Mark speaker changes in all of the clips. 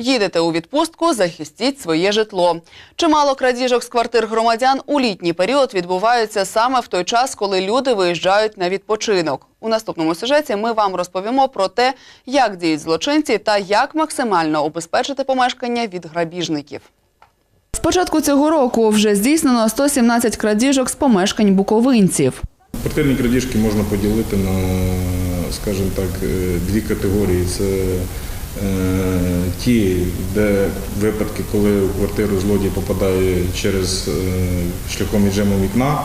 Speaker 1: Їдете у відпустку, захистіть своє житло. Чимало крадіжок з квартир громадян у літній період відбуваються саме в той час, коли люди виїжджають на відпочинок. У наступному сюжеті ми вам розповімо про те, як діють злочинці та як максимально обезпечити помешкання від грабіжників. З початку цього року вже здійснено 117 крадіжок з помешкань буковинців.
Speaker 2: Квартирні крадіжки можна поділити на, скажімо так, е, дві категорії. Це ті, де випадки, коли у квартиру злодій попадає через е, шляхом віджиму вікна,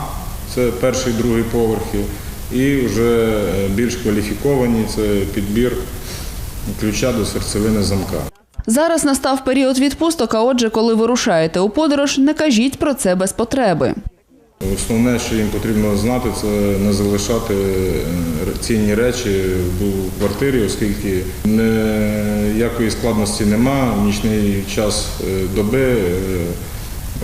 Speaker 2: це перший, другий поверхи, і вже е, більш кваліфіковані це підбір ключа до серцевини замка.
Speaker 1: Зараз настав період відпусток, а отже, коли вирушаєте у подорож, не кажіть про це без потреби.
Speaker 2: Основне, що їм потрібно знати, це не залишати е, цінні речі в квартирі, оскільки ніякої складності нема нічний час е, доби е,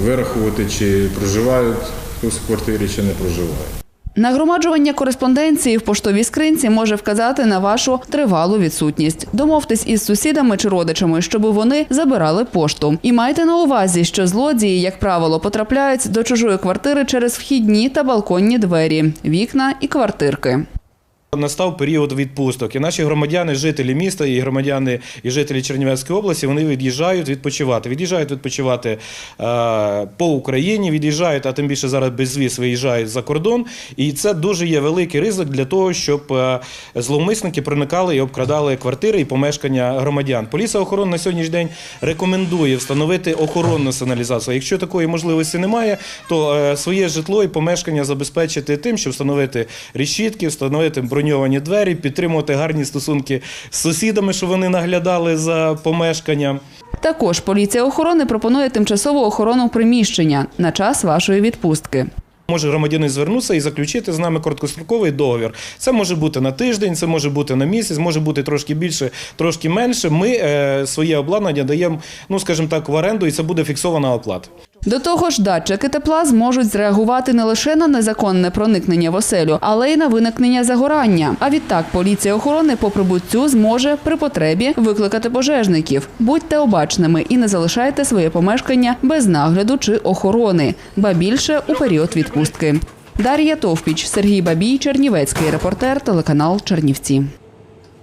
Speaker 2: вирахувати, чи проживають хтось в квартирі, чи не проживає.
Speaker 1: Нагромаджування кореспонденції в поштовій скринці може вказати на вашу тривалу відсутність. Домовтесь із сусідами чи родичами, щоб вони забирали пошту. І майте на увазі, що злодії, як правило, потрапляють до чужої квартири через вхідні та балконні двері, вікна і квартирки.
Speaker 3: Настав період відпусток, і наші громадяни, жителі міста, і громадяни і жителі Чернівецької області вони від'їжджають відпочивати. Від'їжджають відпочивати е, по Україні, від'їжджають, а тим більше зараз безвіз виїжджають за кордон. І це дуже є великий ризик для того, щоб е, зловмисники проникали і обкрадали квартири і помешкання громадян. Поліція охорони на сьогоднішній день рекомендує встановити охоронну сигналізацію. Якщо такої можливості немає, то е, своє житло і помешкання забезпечити тим, щоб встановити решітки, встановити броньовані двері, підтримувати гарні стосунки з сусідами, щоб вони наглядали за помешканням.
Speaker 1: Також поліція охорони пропонує тимчасову охорону приміщення на час вашої відпустки.
Speaker 3: Може громадянин звернутися і заключити з нами короткостроковий договір. Це може бути на тиждень, це може бути на місяць, може бути трошки більше, трошки менше. Ми е, своє обладнання даємо, ну скажімо так, в оренду, і це буде фіксована оплата.
Speaker 1: До того ж, датчики тепла зможуть зреагувати не лише на незаконне проникнення в оселю, але й на виникнення загорання. А відтак поліція охорони по прибуттю зможе при потребі викликати пожежників. Будьте обачними і не залишайте своє помешкання без нагляду чи охорони, ба більше у період відпустки. Дар'я Товпіч, Сергій Бабій, Чернівецький репортер, телеканал Чернівці.